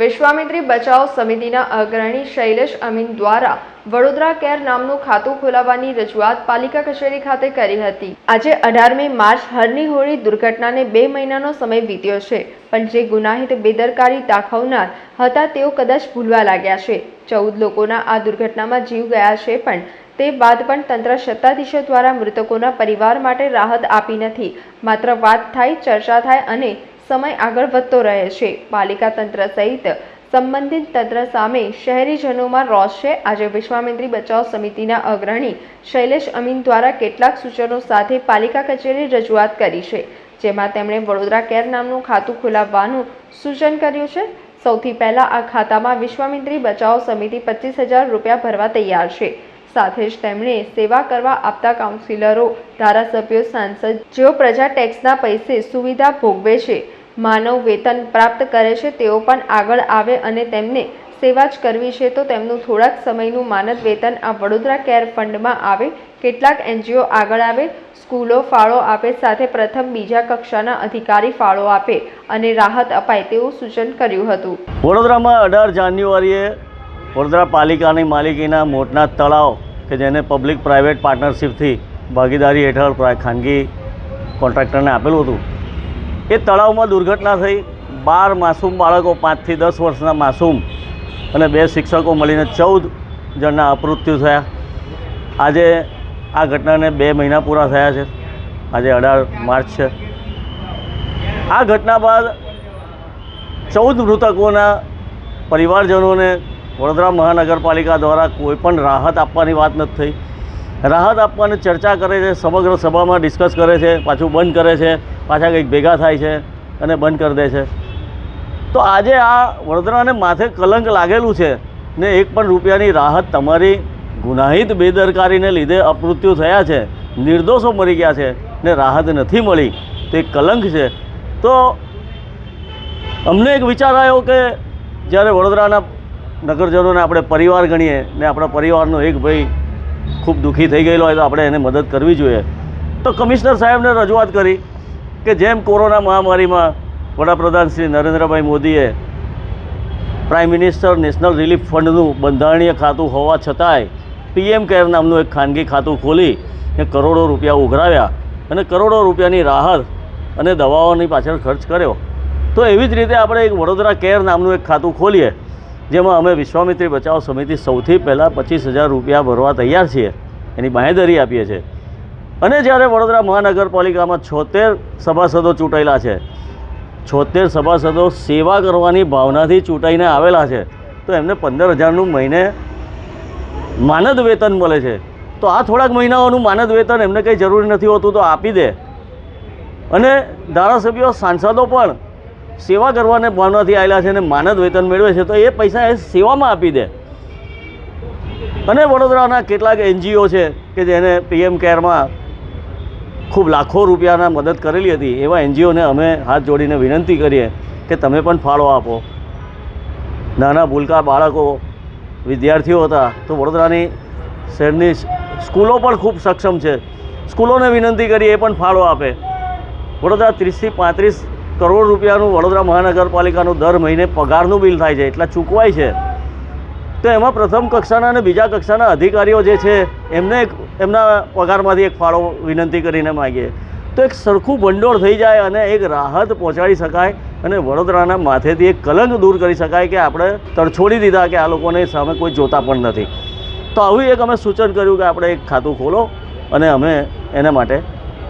વિશ્વામિત્રી બચાવ સમિતિના અગ્રણી શૈલેષ અમીન દ્વારા વડોદરા કેર નામનું ખાતું ખોલાવવાની રજૂઆત પાલિકા કચેરી ખાતે કરી હતી. આજે અઢારમી માર્ચ હરની હોળી દુર્ઘટનાને બે મહિનાનો સમય વીત્યો છે, પણ જે ગુનાહિત બેદરકારી દાખવનાર હતા તેઓ કદાચ ભૂલવા લાગ્યા છે. ચૌદ લોકોના આ દુર્ઘટનામાં જીવ ગયા છે, પણ તે બાદ પણ તંત્ર સત્તાધીશો દ્વારા મૃતકોના પરિવાર માટે રાહત આપી નથી. માત્ર વાત થાય, ચર્ચા થાય અને સમય આગળ વધતો રહે છે. પાલિકા તંત્ર સહિત સંબંધિત તંત્ર સામે શહેરીજનોમાં રોષ છે. આજે વિશ્વામિત્રી બચાવ સમિતિના અગ્રણી શૈલેષ અમીન દ્વારા કેટલાક સૂચનો સાથે પાલિકા કચેરી રજૂઆત કરી છે, જેમાં તેમણે વડોદરા કેર નામનું ખાતું ખોલાવવાનું સૂચન કર્યું છે. સૌથી પહેલા આ ખાતામાં વિશ્વામિત્રી બચાવ સમિતિ પચીસ હજાર રૂપિયા ભરવા તૈયાર છે. સાથે જ તેમણે સેવા કરવા આપતા કાઉન્સિલરો, ધારાસભ્યો, સાંસદ જેઓ પ્રજા ટેક્સના પૈસે સુવિધા ભોગવે છે. માનવ વેતન પ્રાપ્ત કરે છે, તેઓ પણ આગળ આવે અને તેમને સેવા જ કરવી છે, તો તેમનું થોડાક સમયનું માનદ વેતન આ વડોદરા કેર ફંડમાં આવે. કેટલાક એનજીઓ આગળ આવે, સ્કૂલો ફાળો આપે, સાથે પ્રથમ બીજા કક્ષાના અધિકારી ફાળો આપે અને રાહત અપાય તેવું સૂચન કર્યું હતું. વડોદરામાં અઢાર જાન્યુઆરીએ વડોદરા પાલિકાની માલિકીના મોટના તળાવ કે જેને પબ્લિક પ્રાઇવેટ પાર્ટનરશિપથી ભાગીદારી હેઠળ ખાનગી કોન્ટ્રાક્ટરને આપેલું હતું એ તળાવમાં દુર્ઘટના થઈ. બાર માસૂમ બાળકો પાંચથી દસ વર્ષના માસૂમ અને બે શિક્ષકો મળીને ચૌદ જણના અપૃત્યુ થયા. આજે આ ઘટનાને બે મહિના પૂરા થયા છે. આજે અઢાર માર્ચ છે. આ ઘટના બાદ ચૌદ મૃતકોના પરિવારજનોને વડોદરા મહાનગરપાલિકા દ્વારા કોઈપણ રાહત આપવાની વાત નથી થઈ. રાહત આપવાની ચર્ચા કરે છે, સમગ્ર સભામાં ડિસ્કસ કરે છે, પાછું બંધ કરે છે, પાછા કંઈક ભેગા થાય છે અને બંધ કરી દે છે. તો આજે આ વડોદરાને માથે કલંક લાગેલું છે ને એક પણ રૂપિયાની રાહત તમારી ગુનાહિત બેદરકારીને લીધે અપમૃત્યુ થયા છે, નિર્દોષો મરી ગયા છે ને રાહત નથી મળી, તો એક કલંક છે. તો અમને એક વિચાર આવ્યો કે જ્યારે વડોદરાના નગરજનોને આપણે પરિવાર ગણીએ ને આપણા પરિવારનો એક ભાઈ ખૂબ દુઃખી થઈ ગયેલો હોય તો આપણે એને મદદ કરવી જોઈએ. તો કમિશનર સાહેબને રજૂઆત કરી કે જેમ કોરોના મહામારીમાં વડાપ્રધાન શ્રી નરેન્દ્રભાઈ મોદીએ પ્રાઇમ મિનિસ્ટર નેશનલ રિલીફ ફંડનું બંધારણીય ખાતું હોવા છતાંય પીએમ કેર નામનું એક ખાનગી ખાતું ખોલી ને કરોડો રૂપિયા ઉઘરાવ્યા અને કરોડો રૂપિયાની રાહત અને દવાઓની પાછળ ખર્ચ કર્યો. તો એવી જ રીતે આપણે એક વડોદરા કેર નામનું એક ખાતું ખોલીએ. જેમાં અમે વિશ્વામિત્રી બચાવ સમિતિ સૌથી પહેલાં પચીસ હજાર રૂપિયા ભરવા તૈયાર છીએ. એની બાંહેધરી આપીએ છીએ. અને જ્યારે વડોદરા મહાનગરપાલિકામાં છોતેર સભાસદો ચૂંટાયેલા છે, છોતેર સભાસદો સેવા કરવાની ભાવનાથી ચૂંટાઈને આવેલા છે, તો એમને પંદર હજારનું મહિને માનદ વેતન મળે છે. તો આ થોડાક મહિનાઓનું માનદ વેતન એમને કંઈ જરૂરી નથી હોતું તો આપી દે. અને ધારાસભ્યો, સાંસદો પણ સેવા કરવાને ભાવનાથી આવેલા છે અને માનદ વેતન મેળવે છે, તો એ પૈસા એ સેવામાં આપી દે. અને વડોદરાના કેટલાક એનજીઓ છે કે જેને પીએમ કેરમાં ખૂબ લાખો રૂપિયાના મદદ કરેલી હતી, એવા એનજીઓને અમે હાથ જોડીને વિનંતી કરીએ કે તમે પણ ફાળો આપો. નાના ભૂલકા બાળકો, વિદ્યાર્થીઓ હતા, તો વડોદરાની શહેરની સ્કૂલો પણ ખૂબ સક્ષમ છે. સ્કૂલોને વિનંતી કરીએ એ પણ ફાળો આપે. વડોદરા ત્રીસથી પાંત્રીસ કરોડ રૂપિયાનું વડોદરા મહાનગરપાલિકાનું દર મહિને પગારનું બિલ થાય છે, એટલા ચૂકવાય છે. તો એમાં પ્રથમ કક્ષાના અને બીજા કક્ષાના અધિકારીઓ જે છે, એમને એમના પગારમાંથી એક ફાળો વિનંતી કરીને માગીએ. તો એક સરખું ભંડોળ થઈ જાય અને એક રાહત પહોંચાડી શકાય અને વડોદરાના માથેથી એક કલંક દૂર કરી શકાય કે આપણે તરછોડી દીધા કે આ લોકોને સામે કોઈ જોતા પણ નથી. તો આવું એક અમે સૂચન કર્યું કે આપણે એક ખાતું ખોલો અને અમે એના માટે